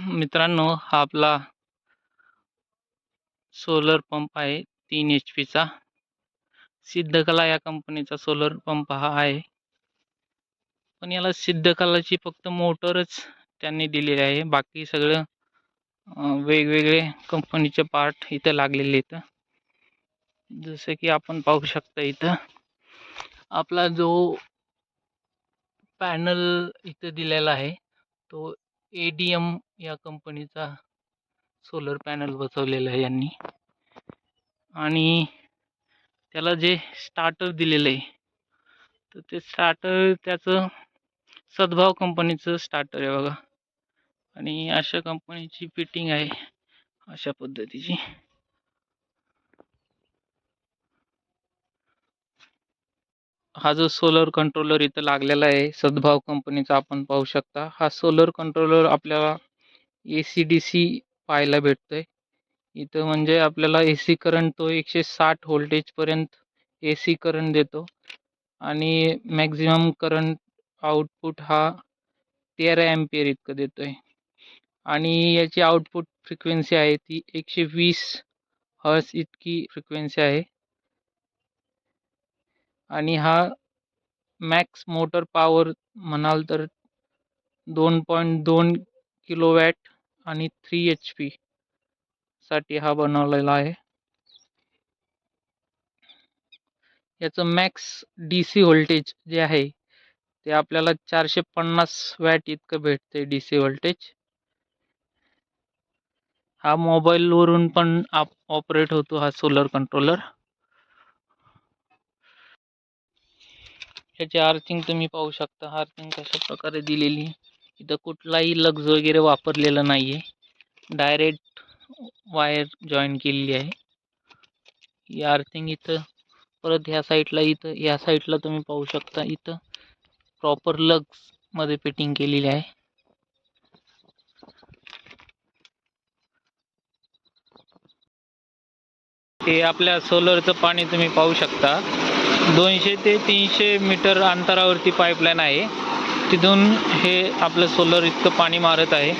मित्रांनो हा आपला सोलर पंप आहे तीन एच पीचा सिद्धकला या कंपनीचा सोलर पंप हा आहे. पण याला सिद्धकलाची फक्त मोटरच त्यांनी दिलेली आहे. बाकी सगळं वेगवेगळे कंपनीचे पार्ट इथं लागलेले इथं जसं की आपण पाहू शकता इथं आपला जो पॅनल इथं दिलेला आहे तो एडीएम या कंपनीचा सोलर पॅनल बसवलेला आहे यांनी. आणि त्याला जे स्टार्टर दिलेलं आहे तर ते स्टार्टर त्याचं सद्भाव कंपनीचं स्टार्टर आहे बघा. आणि अशा कंपनीची फिटिंग आहे अशा पद्धतीची. हा जो सोलर कंट्रोलर इथं लागलेला आहे सद्भाव कंपनीचा आपण पाहू शकता. हा सोलर कंट्रोलर आपल्याला ए सी डी सी पाहायला भेटतोय. इथं म्हणजे आपल्याला ए सी करंट तो एकशे साठ व्होल्टेजपर्यंत ए सी करंट देतो. आणि मॅक्झिमम करंट आउटपुट हा तेरा एम्पियर इतकं देतोय. आणि याची आउटपुट फ्रिक्वेन्सी आहे ती एकशे वीस हर्स इतकी फ्रिक्वेन्सी आहे. आणि हा मॅक्स मोटर पॉवर म्हणाल तर दोन पॉईंट दोन किलोवॅट आणि थ्री एच पी साठी हा बनवलेला आहे. याचं मॅक्स डी सी व्होल्टेज जे आहे ते आपल्याला चारशे पन्नास वॅट इतकं भेटते डी सी व्होल्टेज हा मोबाईलवरून पण आप ऑपरेट होतो हा सोलर कंट्रोलर ह्याची आर्थिंग तुम्ही पाहू शकता. आर्थिंग कशा प्रकारे दिलेली इथं कुठलाही लग्ज वगैरे वापरलेलं नाही आहे डायरेक्ट वायर जॉईन केलेली आहे. ही आर्थिंग इथं परत ह्या साईडला इथं ह्या साईडला तुम्ही पाहू शकता. इथं प्रॉपर लग्समध्ये फिटिंग केलेली आहे. हे आपल्या सोलरचं पाणी तुम्ही पाहू शकता. दोनशे ते तीनशे मीटर अंतरावरती पाईपलाईन आहे. तिथून हे आपलं सोलर इतकं पाणी मारत आहे.